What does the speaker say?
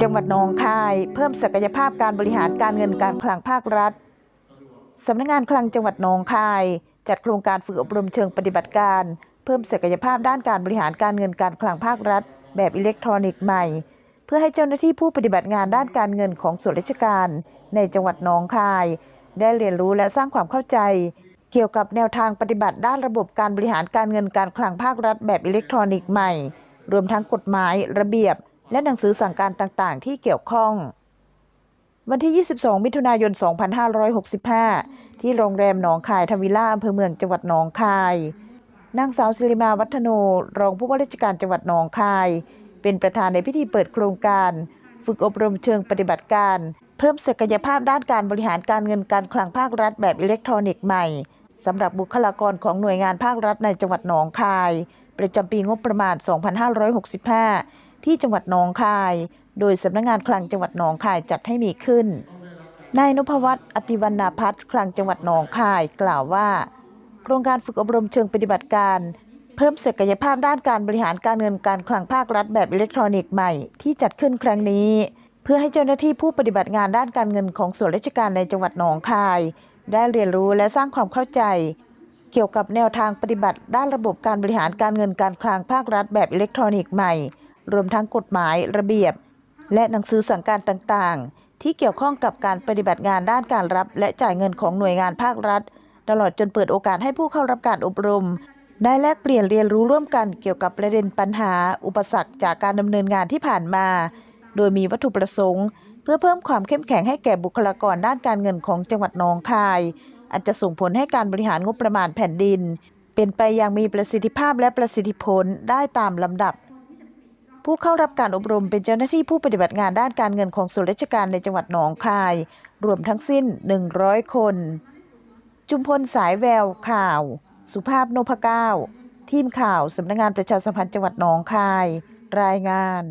จังหวัดหนองคาย เพิ่มศักยภาพการบริหารการเงินการคลังภาครัฐสำนักงานคลังจังหวัดหนองคาย จัดโครงการฝึกอบรมเชิงปฏิบัติการ เพิ่มศักยภาพด้านการบริหารการเงินการคลังภาครัฐ แบบอิเล็กทรอนิกส์ใหม่ เพื่อให้เจ้าหน้าที่ผู้ปฏิบัติงานด้านการเงินของส่วนราชการ ในจังหวัดหนองคาย ได้เรียนรู้และสร้างความเข้าใจ เกี่ยวกับแนวทางปฏิบัติด้านระบบการบริหารการเงินการคลังภาครัฐ แบบอิเล็กทรอนิกส์ใหม่ รวมทั้งกฎหมาย ระเบียบ และหนังสือสั่งการต่างๆ ที่เกี่ยวข้อง วันที่ 22 มิถุนายน 2565 ที่โรงแรมหนองคายทวิล่าอำเภอเมืองจังหวัดหนองคายนางสาวศิริมาวัฒโนรองผู้ว่าราชการจังหวัดหนองคาย เป็นประธานในพิธีเปิดโครงการ ฝึกอบรมเชิงปฏิบัติการ เพิ่มศักยภาพด้านการบริหารการเงินการคลังภาครัฐแบบอิเล็กทรอนิกส์ใหม่สำหรับบุคลากรของหน่วยงานภาครัฐในจังหวัดหนองคาย ประจำปีงบประมาณ 2565 ที่จังหวัดหนองคาย โดยสำนักงานคลังจังหวัดหนองคายจัดให้มีขึ้น นายนพวัฒน์อติวรรณพัฒน์คลังจังหวัดหนองคายกล่าวว่า โครงการฝึกอบรมเชิงปฏิบัติการเพิ่มศักยภาพด้านการบริหารการเงินการคลังภาครัฐแบบอิเล็กทรอนิกส์ใหม่ที่จัดขึ้นครั้งนี้ เพื่อให้เจ้าหน้าที่ผู้ปฏิบัติงานด้านการเงินของส่วนราชการในจังหวัดหนองคาย ได้เรียนรู้และสร้างความเข้าใจ เกี่ยวกับแนวทางปฏิบัติด้านระบบการบริหารการเงินการคลังภาครัฐแบบอิเล็กทรอนิกส์ใหม่ รวมทั้งกฎหมายระเบียบ และหนังสือสั่งการต่างๆ ที่เกี่ยวข้องกับการปฏิบัติงานด้านการรับ และจ่ายเงินของหน่วยงานภาครัฐ ตลอดจนเปิดโอกาสให้ผู้เข้ารับการอบรม ได้แลกเปลี่ยนเรียนรู้ร่วมกันเกี่ยวกับประเด็นปัญหา อุปสรรคจากการดำเนินงานที่ผ่านมา โดยมีวัตถุประสงค์ เพื่อเพิ่มความเข้มแข็งให้แก่บุคลากรด้านการเงินของจังหวัดหนองคาย อันจะส่งผลให้การบริหารงบประมาณแผ่นดิน เป็นไปอย่างมีประสิทธิภาพและประสิทธิผลได้ตามลำดับ ผู้เข้ารับการอบรมเป็นเจ้าหน้าที่ผู้ปฏิบัติงานด้านการเงินของส่วนราชการในจังหวัดหนองคาย รวมทั้งสิ้น 100 คน จุมพลสายแววข่าว สุภาพนพเก้าทีมข่าวสำนักงานประชาสัมพันธ์จังหวัดหนองคาย รายงาน